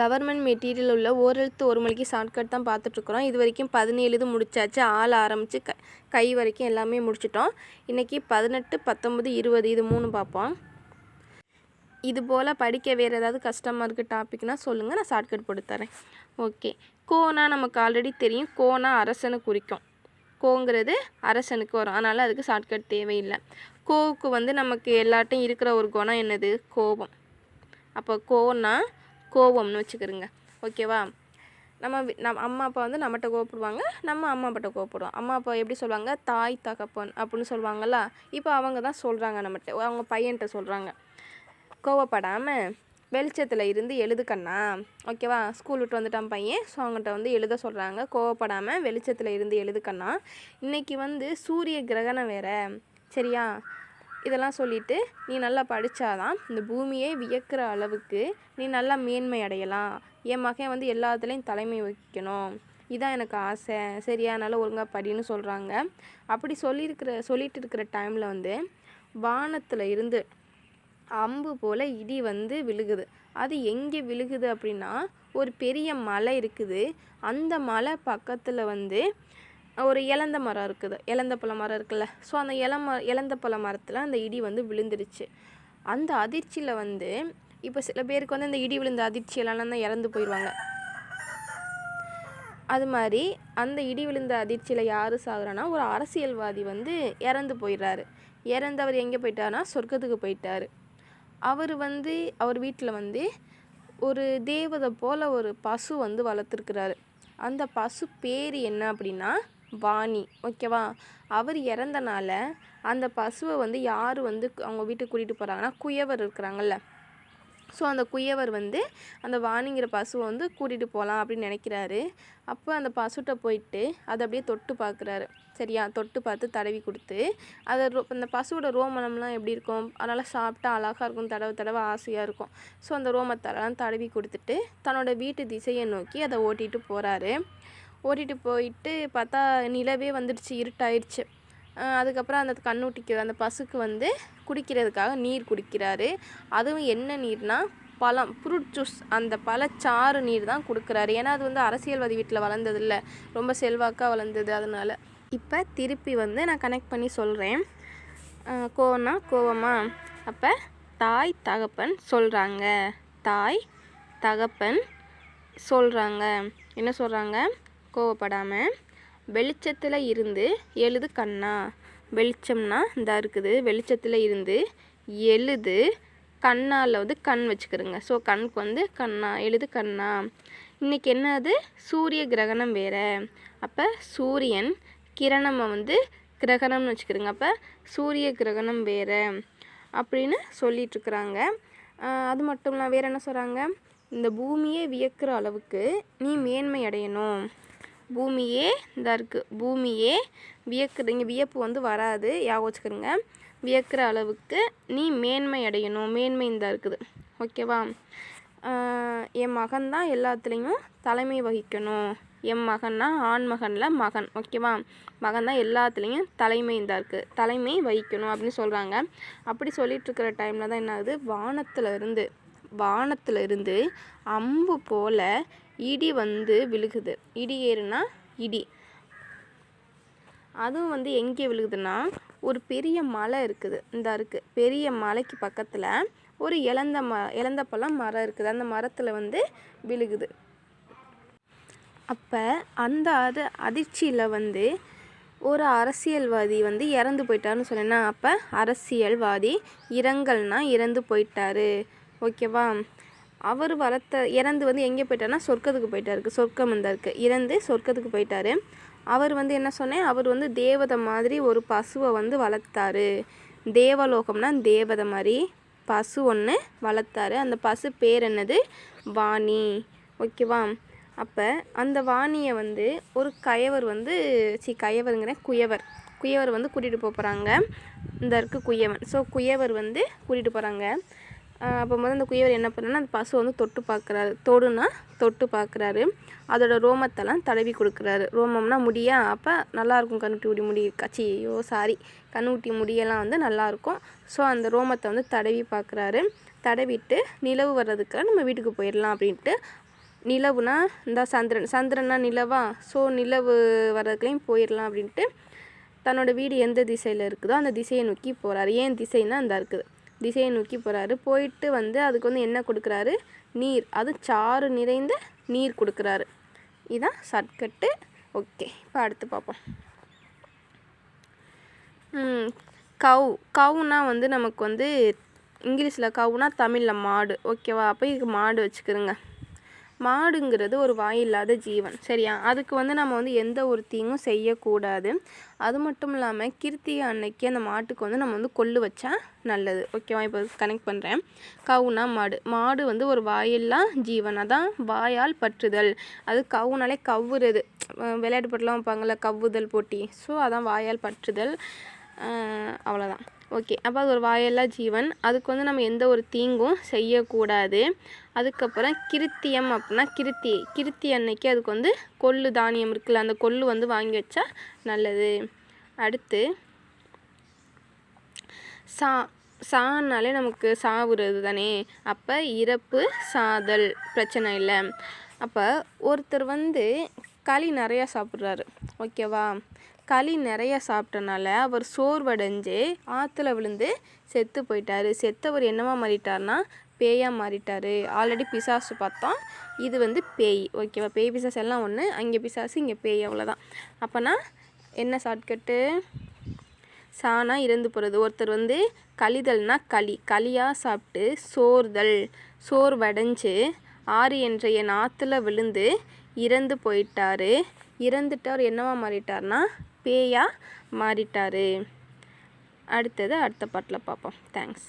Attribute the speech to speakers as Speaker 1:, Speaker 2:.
Speaker 1: Government material உள்ள ஓரெழுத்து ஒரு மணிக்கு ஷார்ட்கட் தான் பார்த்துட்ருக்குறோம். இது வரைக்கும் பதினேழு இது முடிச்சாச்சு. ஆள் ஆரம்பித்து க கை வரைக்கும் எல்லாமே முடிச்சிட்டோம். இன்றைக்கி பதினெட்டு பத்தொம்பது இருபது இது மூணு பார்ப்போம். இது போல் படிக்க வேறு ஏதாவது கஷ்டமாக இருக்குது டாபிக்னால் சொல்லுங்கள் நான் ஷார்ட்கட் போட்டு தரேன். ஓகே கோனா நமக்கு ஆல்ரெடி தெரியும். கோனா அரசனை குறிக்கும். கோங்கிறது அரசனுக்கு வரும். அதனால் அதுக்கு ஷார்ட்கட் தேவையில்லை. கோவுக்கு வந்து நமக்கு எல்லாட்டையும் இருக்கிற ஒரு குணம் என்னது? கோபம். அப்போ கோனா கோபம்னு வச்சுக்கிறோங்க ஓகேவா? நம்ம வி- நம்ம அம்மா அப்பா வந்து நம்மகிட்ட கோவப்படுவாங்க. நம்ம அம்மா அப்பாட்ட கோவப்படுவோம். அம்மா அப்பா எப்படி சொல்லுவாங்க? தாய் தகப்பன் அப்படின்னு சொல்லுவாங்கள்ல இப்போ அவங்க தான் சொல்கிறாங்க நம்மகிட்ட. அவங்க பையன்கிட்ட சொல்கிறாங்க கோவப்படாமல் வெளிச்சத்தில் இருந்து எழுது கண்ணா. ஓகேவா? ஸ்கூல் விட்டு வந்துட்டான் பையன். ஸோ அவங்ககிட்ட வந்து எழுத சொல்கிறாங்க கோவப்படாமல் வெளிச்சத்தில் இருந்து எழுது கண்ணா. வந்து சூரிய கிரகணம் வேற. சரியா? இதெல்லாம் சொல்லிட்டு நீ நல்லா படித்தாதான் இந்த பூமியே வியக்கிற அளவுக்கு நீ நல்லா மேன்மை அடையலாம். என் மகன் வந்து எல்லாத்துலேயும் தலைமை வகிக்கணும். இதான் எனக்கு ஆசை. சரியா? நல்லா ஒழுங்காக படின்னு சொல்கிறாங்க அப்படி சொல்லியிருக்கிற சொல்லிட்டு இருக்கிற டைமில் வந்து வானத்தில் இருந்து அம்பு போல் இடி வந்து விழுகுது. அது எங்கே விழுகுது அப்படின்னா ஒரு பெரிய மலை இருக்குது. அந்த மலை பக்கத்தில் வந்து ஒரு இலந்த மரம் இருக்குது. இலந்த பழ மரம் இருக்குல்ல. ஸோ அந்த இளம இலந்த பழ மரத்தில் அந்த இடி வந்து விழுந்துருச்சு. அந்த அதிர்ச்சியில் வந்து இப்போ சில பேருக்கு வந்து அந்த இடி விழுந்த அதிர்ச்சியெல்லாம் தான் இறந்து போயிடுவாங்க அது மாதிரி அந்த இடி விழுந்த அதிர்ச்சியில் யார் சாகுறான்னா ஒரு அரசியல்வாதி வந்து இறந்து போயிடுறாரு. இறந்தவர் எங்கே போயிட்டாருன்னா சொர்க்கத்துக்கு போயிட்டார். அவர் வந்து அவர் வீட்டில் வந்து ஒரு தேவதை போல் ஒரு பசு வந்து வளர்த்துருக்கிறாரு. அந்த பசு பேர் என்ன அப்படின்னா வாணி ஓகேவா? அவர் இறந்தனால அந்த பசுவை வந்து யார் வந்து அவங்க வீட்டுக்கு கூட்டிகிட்டு போகிறாங்கன்னா குயவர் இருக்கிறாங்கல்ல. ஸோ அந்த குயவர் வந்து அந்த வாணிங்கிற பசுவை வந்து கூட்டிகிட்டு போகலாம் அப்படின்னு நினைக்கிறாரு. அப்போ அந்த பசுட்ட போயிட்டு அதை அப்படியே தொட்டு பார்க்குறாரு. சரியா? தொட்டு பார்த்து தடவி கொடுத்து அதை ரோ அந்த பசுவோட ரோமனம்லாம் எப்படி இருக்கும்? அதனால் சாப்பிட்டா அழகாக இருக்கும் தடவை தடவை ஆசையாக இருக்கும். ஸோ அந்த ரோமத்தெல்லாம் தடவி கொடுத்துட்டு தன்னோட வீட்டு திசையை நோக்கி அதை ஓட்டிகிட்டு போகிறாரு ஓட்டிகிட்டு போயிட்டு பார்த்தா நிலவே வந்துடுச்சு இருட்டாயிடுச்சு அதுக்கப்புறம் அந்த கண்ணுட்டிக்கு அந்த பசுக்கு வந்து குடிக்கிறதுக்காக நீர் குடிக்கிறாரு. அதுவும் என்ன நீர்னால் பழம் ஃப்ரூட் ஜூஸ் அந்த பழச்சாறு நீர் தான் கொடுக்குறாரு. ஏன்னா அது வந்து அரசியல்வாதி வீட்டில் வளர்ந்ததில்ல. ரொம்ப செல்வாக்காக வளர்ந்தது அதனால். இப்போ திருப்பி வந்து நான் கனெக்ட் பண்ணி சொல்கிறேன் கோவம்னா கோவமா? அப்போ தாய் தகப்பன் சொல்கிறாங்க தாய் தகப்பன் சொல்கிறாங்க என்ன சொல்கிறாங்க கோவப்படாமல் வெளிச்சத்தில் இருந்து எழுது கண்ணா. வெளிச்சம்னா இந்த இருக்குது. வெளிச்சத்தில் இருந்து எழுது கண்ணால் வந்து கண் வச்சுக்கிறோங்க. ஸோ கண்ணுக்கு வந்து கண்ணா எழுது கண்ணா. இன்றைக்கி என்னது? சூரிய கிரகணம் வேறு. அப்போ சூரியன் கிரணமை வந்து கிரகணம்னு வச்சுக்கிறோங்க. அப்போ சூரிய கிரகணம் வேறு அப்படின்னு சொல்லிகிட்ருக்குறாங்க அது மட்டும் இல்லை வேறு என்ன சொல்கிறாங்க இந்த பூமியே வியக்கிற அளவுக்கு நீ மேன்மை அடையணும். பூமியே இதாக இருக்குது பூமியே வியக்குது. இங்கே வியப்பு வந்து வராது. ஞாபகம் வச்சுக்கிறோங்க வியக்கிற அளவுக்கு நீ மேன்மை அடையணும். மேன்மை இந்த இருக்குது. ஓகேவா என் மகன் தான் எல்லாத்துலேயும் தலைமை வகிக்கணும். என் மகன்னா ஆண் மகனில் மகன். ஓகேவா மகன் தான் எல்லாத்துலேயும் தலைமை இந்த இருக்குது தலைமை வகிக்கணும் அப்படின்னு சொல்கிறாங்க அப்படி சொல்லிகிட்ருக்கிற டைமில் தான் என்ன ஆகுது வானத்தில் இருந்து வானத்தில் இருந்து அம்பு போல இடி வந்து விழுகுது. இடி ஏறுனா இடி. அதுவும் வந்து எங்கே விழுகுதுன்னா ஒரு பெரிய மலை இருக்குது. இந்த இருக்குது பெரிய மலைக்கு பக்கத்தில் ஒரு இழந்த ம இழந்த பழம் மரம் இருக்குது. அந்த மரத்தில் வந்து விழுகுது. அப்போ அந்த அது அதிர்ச்சியில் வந்து ஒரு அரசியல்வாதி வந்து இறந்து போயிட்டாருன்னு சொன்னேன்னா அப்போ அரசியல்வாதி இரங்கல்னா இறந்து போயிட்டாரு. ஓகேவா? அவர் வளர்த்த இறந்து வந்து எங்கே போயிட்டார்னா சொர்க்கத்துக்கு போயிட்டாருக்கு சொர்க்கம் இந்த இறந்து சொர்க்கத்துக்கு போயிட்டாரு. அவர் வந்து என்ன சொன்னேன்? அவர் வந்து தேவதை மாதிரி ஒரு பசுவை வந்து வளர்த்தாரு. தேவலோகம்னா தேவதை மாதிரி பசு ஒன்று வளர்த்தாரு. அந்த பசு பேர் என்னது? வாணி. ஓகேவா? அப்போ அந்த வாணியை வந்து ஒரு கயவர் வந்து சி கயவருங்கிறேன் குயவர். குயவர் வந்து கூட்டிகிட்டு போகிறாங்க இந்த இருக்கு குயவன். ஸோ குயவர் வந்து கூட்டிகிட்டு போகிறாங்க அப்போ வந்து அந்த குயவர் என்ன பண்ணுன்னா அந்த பசு வந்து தொட்டு பார்க்குறாரு தொடுனா தொட்டு பார்க்குறாரு அதோட ரோமத்தெல்லாம் தடவி கொடுக்குறாரு. ரோமம்னா முடியா? அப்போ நல்லாயிருக்கும் கண்ணுட்டி முடி முடி சாரி கண்ணுட்டி முடியெல்லாம் வந்து நல்லாயிருக்கும். ஸோ அந்த ரோமத்தை வந்து தடவி பார்க்குறாரு தடவிட்டு நிலவு வர்றதுக்காக நம்ம வீட்டுக்கு போயிடலாம் அப்படின்ட்டு. நிலவுனா இந்த சந்திரன். சந்திரன்னா நிலவா? ஸோ நிலவு வர்றதுக்குலேயும் போயிடலாம் அப்படின்ட்டு தன்னோட வீடு எந்த திசையில் இருக்குதோ அந்த திசையை நோக்கி போகிறாரு ஏன் திசைன்னா அந்த இருக்குது. திசையை நோக்கி போகிறாரு போயிட்டு வந்து அதுக்கு வந்து என்ன கொடுக்குறாரு? நீர். அது சாறு நிறைந்த நீர் கொடுக்குறாரு. இதுதான் சர்க்கட்டு. ஓகே. இப்போ அடுத்து பார்ப்போம். கவு. கவுனா வந்து நமக்கு வந்து இங்கிலீஷில் கவுனா தமிழில் மாடு. ஓகேவா? அப்போ இதுக்கு மாடு வச்சுக்கிறோங்க மாடுங்கிறது ஒரு வாயில்லாத ஜீவன். சரியா? அதுக்கு வந்து நம்ம வந்து எந்த ஒரு தீங்கும் செய்யக்கூடாது. அது மட்டும் இல்லாமல் கிருத்திகை அன்னைக்கு அந்த மாட்டுக்கு வந்து நம்ம வந்து கொள்ளு வச்சா நல்லது. ஓகேவா இப்போ கனெக்ட் பண்ணுறேன் கவுனா மாடு. மாடு வந்து ஒரு வாயில்லா ஜீவன். அதான் வாயால் பற்றுதல். அது கவுனாலே கவ்வுறது. விளையாட்டு போட்டிலாம் வைப்பாங்கள்ல கவ்வுதல் போட்டி. ஸோ அதான் வாயால் பற்றுதல். அவ்வளோதான் ஓகே அப்போ அது ஒரு வாயெல்லா ஜீவன். அதுக்கு வந்து நம்ம எந்த ஒரு தீங்கும் செய்யக்கூடாது. அதுக்கப்புறம் கிருத்தியம் அப்படின்னா கிருத்தி. கிருத்தி அன்னைக்கு அதுக்கு வந்து கொள்ளு தானியம் இருக்குல்ல அந்த கொள்ளு வந்து வாங்கி வச்சா நல்லது. அடுத்து சா சானாலே நமக்கு சாவுறது தானே. அப்போ இறப்பு சாதல் பிரச்சனை இல்லை. அப்போ ஒருத்தர் வந்து களி நிறையா சாப்பிட்றாரு. ஓகேவா? களி நிறைய சாப்பிட்டனால அவர் சோர்வடைஞ்சு ஆற்றுல விழுந்து செத்து போயிட்டார். செத்தவர் என்னவா மாறிட்டார்னா பேயாக மாறிட்டார். ஆல்ரெடி பிசாசு பார்த்தோம். இது வந்து பேய். ஓகேவா பேய் பிசாசு எல்லாம் ஒன்று அங்கே பிசாசு இங்கே பேய் அவ்வளோதான் அப்போனா என்ன ஷார்ட்கட்டு சானா இறந்து போகிறது ஒருத்தர் வந்து கழிதல்னா களி. களியாக சாப்பிட்டு சோர்தல் சோர்வடைஞ்சு ஆறு என்ற என் ஆற்றுல விழுந்து இறந்து போயிட்டாரு. இறந்துட்டு அவர் என்னவா மாறிட்டார்னா பேயாக மாறிட்டார். அடுத்தது அடுத்த பாட்டில் பார்ப்போம் தேங்க்ஸ்